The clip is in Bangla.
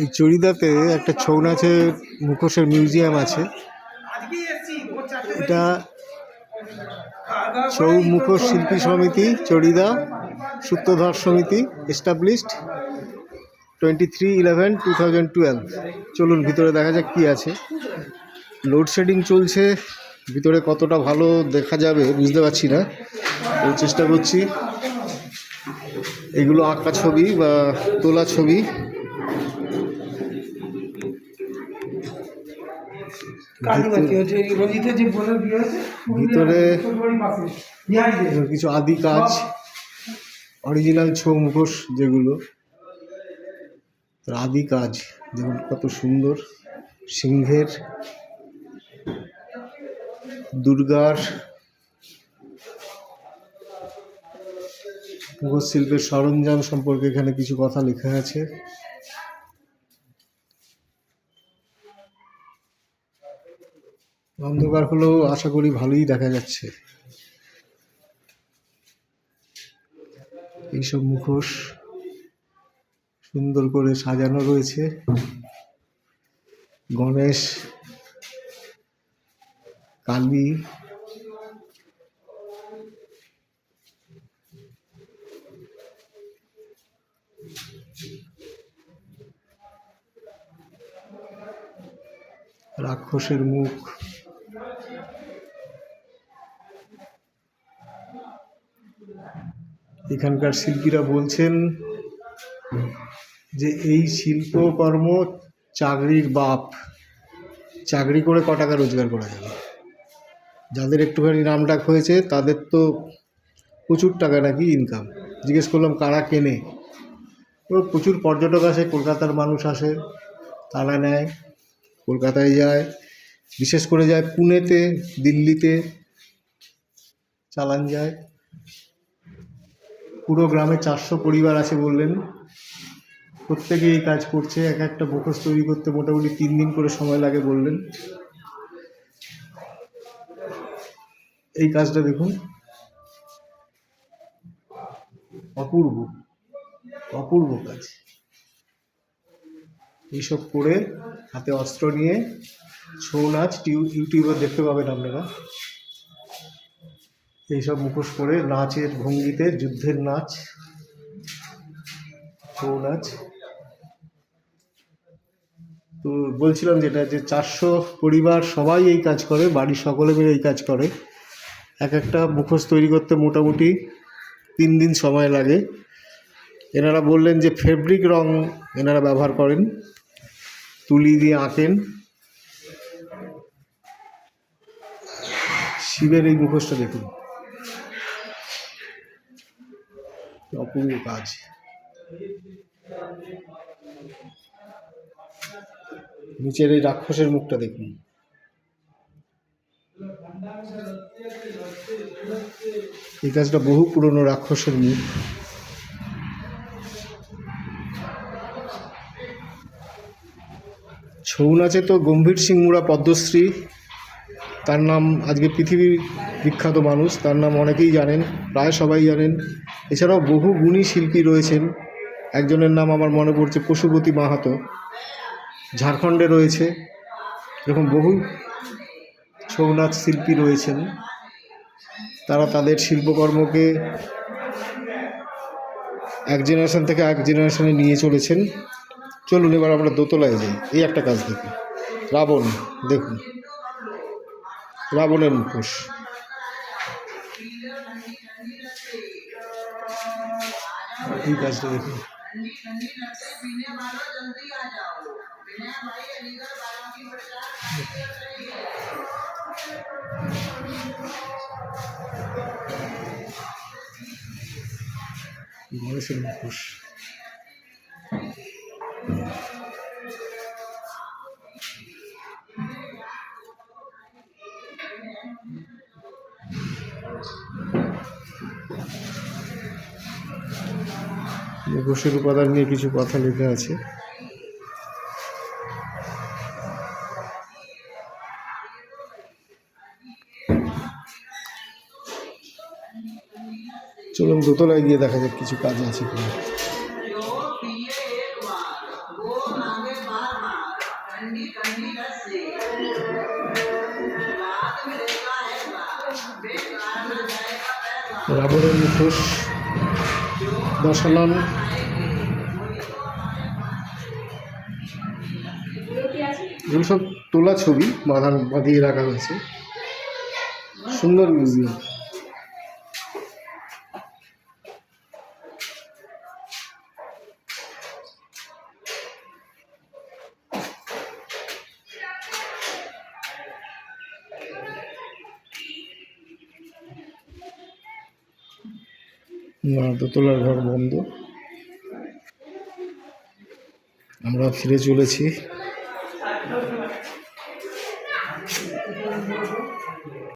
এই চড়িদাতে একটা ছৌ নাচের মুখোশের মিউজিয়াম আছে। এটা ছৌ মুখোশ শিল্পী সমিতি চড়িদা সূত্রধর সমিতি established twenty three eleven two thousand twelve চলুন ভিতরে দেখা যাক কী আছে। লোডশেডিং চলছে, ভিতরে কতটা ভালো দেখা যাবে বুঝতে পারছি না। তো চেষ্টা করছি। এগুলো আঁকা ছবি বা তোলা ছবি। ভিতরে কিছু আদি কাজ অরিজিনাল ছৌ মুখোশ যেগুলো আদি কাজ যেমন কত সুন্দর সিংহের দুর্গার মুখোশ শিল্পের সরঞ্জাম সম্পর্কে এখানে কিছু কথা লেখা আছে। অন্ধকার হলেও আশা করি ভালোই দেখা যাচ্ছে। এইসব মুখোশ সুন্দর করে সাজানো রয়েছে। গণেশ, কালী, রাক্ষসের মুখ। এখানকার শিল্পীরা বলছেন যে এই শিল্পকর্ম চাকরির বাপ। চাকরি করে ক টাকা রোজগার করা যাবে? যাদের একটুখানি নাম ডাক হয়েছে, তাদের তো প্রচুর টাকা নাকি ইনকাম জিজ্ঞেস করলাম, কারা কেনে? প্রচুর পর্যটক আসে, কলকাতার মানুষ আসে, তারা নেয়, কলকাতায় যায়, বিশেষ করে যায় পুনেতে, দিল্লিতে, চালান যায়। পুরো গ্রামে চারশো পরিবার আছে বললেন। প্রত্যেকে এই কাজ করছে, এক একটা মুখোশ তৈরি করতে মোটামুটি তিন দিন করে সময় লাগে বললেন। এই কাজটা দেখুন। অপূর্ব অপূর্ব কাজ। এইসব করে হাতে অস্ত্র নিয়ে ছৌ নাচ টিউ- ইউটিউবে দেখতে পাবেন আপনারা। এইসব মুখোশ করে নাচের ভঙ্গিতে যুদ্ধের নাচ ছৌ নাচ। তো বলছিলাম যেটা যে চারশো পরিবার সবাই এই কাজ করে, বাড়ির সকলে মিলে এই কাজ করে। এক একটা মুখোশ তৈরি করতে মোটামুটি তিন দিন সময় লাগে। এনারা বললেন যে ফেব্রিক রং এনারা ব্যবহার করেন, তুলি দিয়ে আঁকেন। শিবের এই মুখোশটা দেখুন। অপূর্ব কাজ। নিচের এই রাক্ষসের মুখটা দেখুন। এই কাজটা বহু পুরনো রাক্ষসের মুখ। ছৌ নাচে তো গম্ভীর সিং মুড়া পদ্মশ্রী। তার নাম আজকে পৃথিবীর বিখ্যাত মানুষ, তার নাম অনেকেই জানেন। প্রায় সবাই জানেন। এছাড়াও বহু গুণী শিল্পী রয়েছেন। একজনের নাম আমার মনে পড়ছে পশুপতি মাহাতো। ঝাড়খণ্ডে রয়েছে। এরকম বহু ছৌ নাচ শিল্পী রয়েছেন। তারা তাদের শিল্পকর্মকে এক জেনারেশন থেকে এক জেনারেশনে নিয়ে চলেছেন। চলুন এবার আমরা দোতলায় যাই। এই একটা কাজ দেখি রাবণ, দেখুন। রাবণের মুখোশ। এই কাজটা দেখুন গণেশের যে ঘুষের উপাদান নিয়ে কিছু কথা লেখা আছে। চলুন দোতলায় গিয়ে দেখা যাক কিছু কাজ আছে কিনা। রাবণের মুখোশ দশানন এগুলো সব তোলা ছবি বাঁধান বাঁধিয়ে রাখা হয়েছে। সুন্দর মিউজিয়াম না দোতলার ঘর বন্ধ। আমরা ফিরে চলেছি।